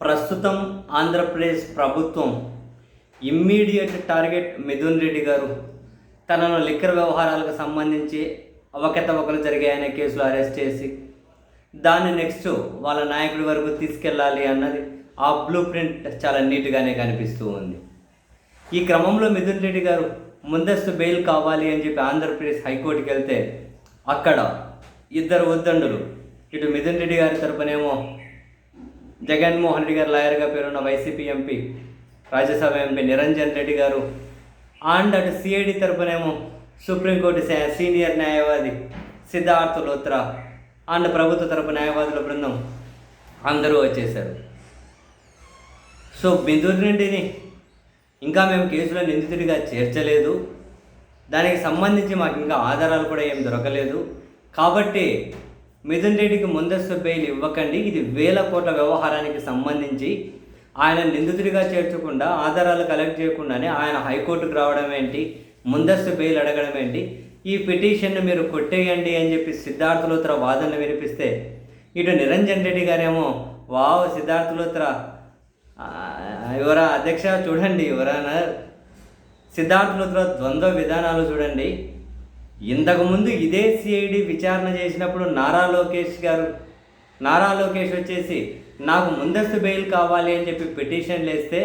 ప్రస్తుతం ఆంధ్రప్రదేశ్ ప్రభుత్వం immediate target Mithun Reddy గారు. తనను లిక్కర్ వ్యవహారాలకు సంబంధించి అవకతవకలు జరిగాయనే కేసులు అరెస్ట్ చేసి దాన్ని నెక్స్ట్ వాళ్ళ నాయకుడి వరకు తీసుకెళ్ళాలి అన్నది ఆ బ్లూ ప్రింట్ చాలా నీట్గానే కనిపిస్తూ ఉంది. ఈ క్రమంలో మిథున్ రెడ్డి గారు ముందస్తు బెయిల్ కావాలి అని చెప్పి ఆంధ్రప్రదేశ్ హైకోర్టుకి వెళ్తే అక్కడ ఇద్దరు ఉద్దండులు. ఇటు మిథున్ రెడ్డి గారి తరపునేమో జగన్మోహన్ రెడ్డి గారు లాయర్గా పేరున్న YCP MP Rajya Sabha MP Niranjan Reddy garu and అటు సిఐడి తరపునేమో సుప్రీంకోర్టు సీనియర్ న్యాయవాది సిద్ధార్థ లోత్రా అండ్ ప్రభుత్వ తరపు న్యాయవాదుల బృందం అందరూ వచ్చేసారు సో బిందూరు నుండిని ఇంకా మేము కేసులో నిందితుడిగా చేర్చలేదు. దానికి సంబంధించి మాకు ఇంకా ఆధారాలు కూడా ఏం దొరకలేదు. కాబట్టి మిథున్ రెడ్డికి ముందస్తు బెయిల్ ఇవ్వకండి. ఇది వేల కోట్ల వ్యవహారానికి సంబంధించి ఆయన నిందితుడిగా చేర్చకుండా ఆధారాలు కలెక్ట్ చేయకుండానే ఆయన హైకోర్టుకు రావడం ఏంటి? ముందస్తు బెయిల్ అడగడం ఏంటి? ఈ పిటిషన్ను మీరు కొట్టేయండి అని చెప్పి సిద్ధార్థ లోత్ర వాదనలు వినిపిస్తే ఇటు నిరంజన్ రెడ్డి గారేమో వావ్ సిద్ధార్థ లోత్ర ఎవరా యువరా అధ్యక్ష చూడండి ఎవరైనా సిద్ధార్థ లోత్ర ద్వంద్వ విధానాలు చూడండి. ఇంతకుముందు ఇదే సిఐడి విచారణ చేసినప్పుడు నారా లోకేష్ గారు నారా లోకేష్ వచ్చేసి నాకు ముందస్తు బెయిల్ కావాలి అని చెప్పి పిటిషన్లు వేస్తే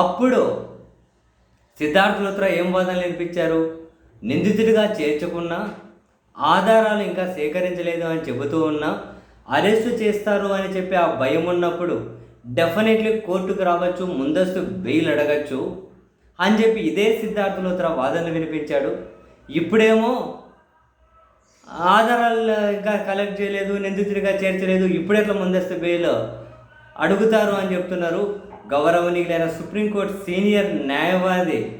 అప్పుడు సిద్ధార్థ లోత్ర ఏం వాదనలు వినిపించారు? నిందితుడిగా చేర్చుకున్నా ఆధారాలు ఇంకా సేకరించలేదు అని చెబుతూ ఉన్నా అరెస్టు చేస్తారు అని చెప్పి ఆ భయం ఉన్నప్పుడు డెఫినెట్లీ కోర్టుకు రావచ్చు ముందస్తు బెయిల్ అడగచ్చు అని చెప్పి ఇదే సిద్ధార్థ లోత్ర వాదనలు వినిపించాడు. ఇప్పుడేమో ఆధారాలు ఇంకా కలెక్ట్ చేయలేదు నిందితుడిగా చేర్చలేదు ఇప్పుడెట్లా ముందస్తు బెయిల్ అడుగుతారు అని చెప్తున్నారు. గౌరవనీయులైన సుప్రీంకోర్టు సీనియర్ న్యాయవాది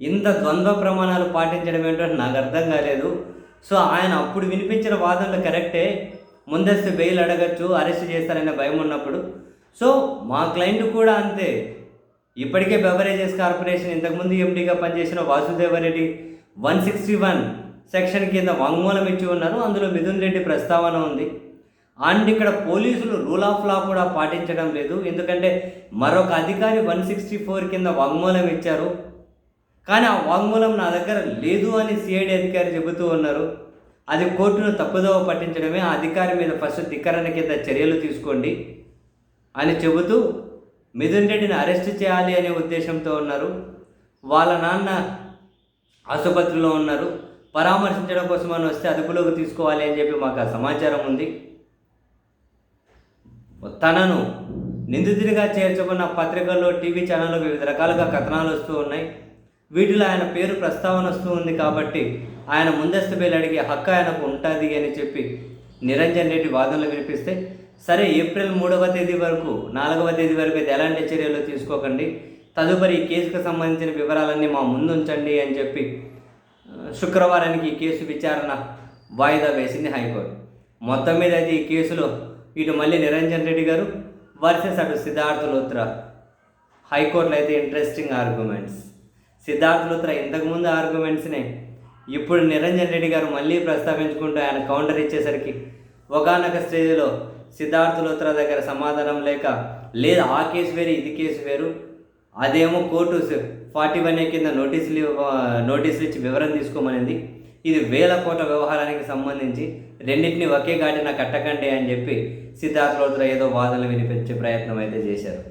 ఇంత ద్వంద్వ ప్రమాణాలు పాటించడం ఏంటో నాకు అర్థం కాలేదు. సో ఆయన అప్పుడు వినిపించిన వాదనలు కరెక్టే ముందస్తు బెయిల్ అడగచ్చు అరెస్ట్ చేస్తారనే భయం ఉన్నప్పుడు. సో మా క్లయింట్ కూడా అంతే. ఇప్పటికే బెవరేజెస్ కార్పొరేషన్ ఇంతకుముందు ఎండీగా పనిచేసిన Vasudeva Reddy one sixty one section కింద వాంగ్మూలం ఇచ్చి ఉన్నారు. అందులో మిథున్ రెడ్డి ప్రస్తావన ఉంది. అండ్ ఇక్కడ పోలీసులు రూల్ ఆఫ్ లా కూడా పాటించడం లేదు. ఎందుకంటే మరొక అధికారి వన్ సిక్స్టీ ఫోర్ కింద వాంగ్మూలం ఇచ్చారు. కానీ ఆ వాంగ్మూలం నా దగ్గర లేదు అని సిఐడి అధికారి చెబుతూ ఉన్నారు. అది కోర్టును తప్పుదోవ పట్టించడమే. ఆ అధికారి మీద ఫస్ట్ ధిక్కరణ కింద చర్యలు తీసుకోండి అని చెబుతూ మిథున్ రెడ్డిని అరెస్ట్ చేయాలి అనే ఉద్దేశంతో ఉన్నారు. వాళ్ళ నాన్న ఆసుపత్రిలో ఉన్నారు. పరామర్శించడం కోసం మనం వస్తే అదుపులోకి తీసుకోవాలి అని చెప్పి మాకు ఆ సమాచారం ఉంది. తనను నిందితుడిగా చేర్చుకున్న పత్రికల్లో టీవీ ఛానల్లో వివిధ రకాలుగా కథనాలు వస్తూ ఉన్నాయి. వీటిలో ఆయన పేరు ప్రస్తావన వస్తూ ఉంది కాబట్టి ఆయన ముందస్తు బెయిల్ అడిగే హక్కు ఆయనకు ఉంటుంది అని చెప్పి నిరంజన్ రెడ్డి వాదనలు వినిపిస్తే సరే ఏప్రిల్ మూడవ తేదీ వరకు నాలుగవ తేదీ వరకు అయితే ఎలాంటి చర్యలు తీసుకోకండి. తదుపరి కేసుకు సంబంధించిన వివరాలన్నీ మా ముందు ఉంచండి అని చెప్పి శుక్రవారానికి ఈ కేసు విచారణ వాయిదా వేసింది హైకోర్టు. మొత్తం మీద అయితే ఈ కేసులో ఇటు మళ్ళీ నిరంజన్ రెడ్డి గారు వర్సెస్ అటు సిద్ధార్థ లోత్రా. హైకోర్టులో అయితే ఇంట్రెస్టింగ్ ఆర్గ్యుమెంట్స్ సిద్ధార్థ లోత్రా ఇంతకుముందు ఆర్గ్యుమెంట్స్ని ఇప్పుడు నిరంజన్ రెడ్డి గారు మళ్ళీ ప్రస్తావించుకుంటూ ఆయన కౌంటర్ ఇచ్చేసరికి ఒకనొక స్టేజ్లో సిద్ధార్థ లోత్రా దగ్గర సమాధానం లేక లేదు ఆ కేసు వేరు ఇది కేసు వేరు అదేమో కోర్టు ఫార్టీ వన్ ఏ కింద నోటీసులు నోటీసులు ఇచ్చి వివరణ తీసుకోమనింది. ఇది వేల కోట్ల వ్యవహారానికి సంబంధించి రెండింటిని ఒకే గాటిన కట్టకండి అని చెప్పి సిద్ధార్థ ఏదో వాదనలు వినిపించే ప్రయత్నం అయితే చేశారు.